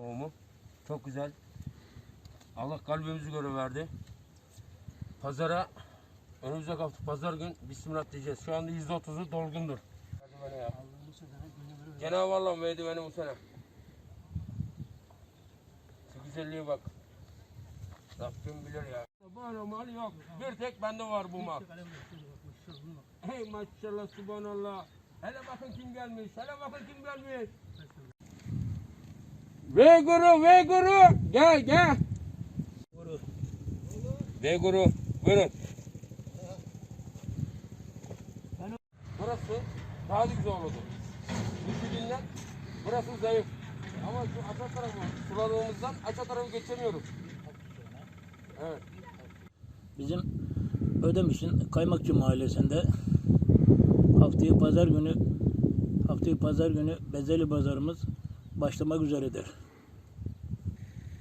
tohumu. Çok güzel. Allah kalbimizi göre verdi. Pazara önümüzdeki hafta pazar gün bismillah diyeceğiz. Şu anda %30'u dolgundur. Hadi bana ya. Cenab-ı Allah verdi beni bu sene. Şu güzelliğe bak. Rabbim bilir ya. Böyle mal yok. Bir tek bende var bu mal. Hey maşallah subhanallah. Hele bakın kim gelmiş. Hele bakın kim gelmiş. Ve guru ve guru. Gel gel. Ve guru. Buyurun. Burası daha da güzel oldu. Düşündüğünden burası zayıf. Ama şu aşağı tarafı suladığımızdan aşağı tarafı geçemiyoruz. Evet. Bizim Ödemiş'in Kaymakçı Mahallesi'nde haftaya pazar günü haftaya pazar günü Bezeli pazarımız başlamak üzeredir.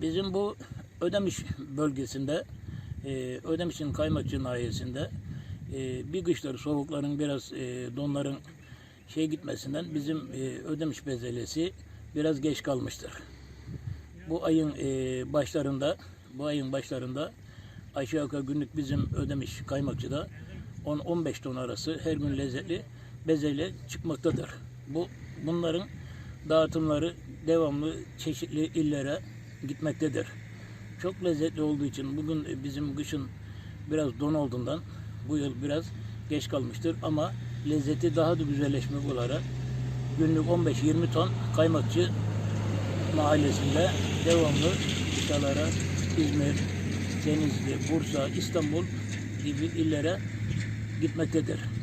Bizim bu Ödemiş bölgesinde e, Ödemiş'in Kaymakçı Nahiyesi'nde e, bir kışları soğukların biraz e, donların şey gitmesinden bizim e, Ödemiş bezelesi biraz geç kalmıştır. Bu ayın e, başlarında bu ayın başlarında aşağı yukarı günlük bizim ödemiş kaymakçıda 10-15 ton arası her gün lezzetli bezelye çıkmaktadır. Bu bunların dağıtımları devamlı çeşitli illere gitmektedir. Çok lezzetli olduğu için bugün e, bizim kışın biraz don olduğundan bu yıl biraz geç kalmıştır ama lezzeti daha da güzelleşmek olarak günlük 15-20 ton kaymakçı mahallesinde devamlı dışarılara İzmir, Denizli, Bursa, İstanbul gibi illere gitmektedir.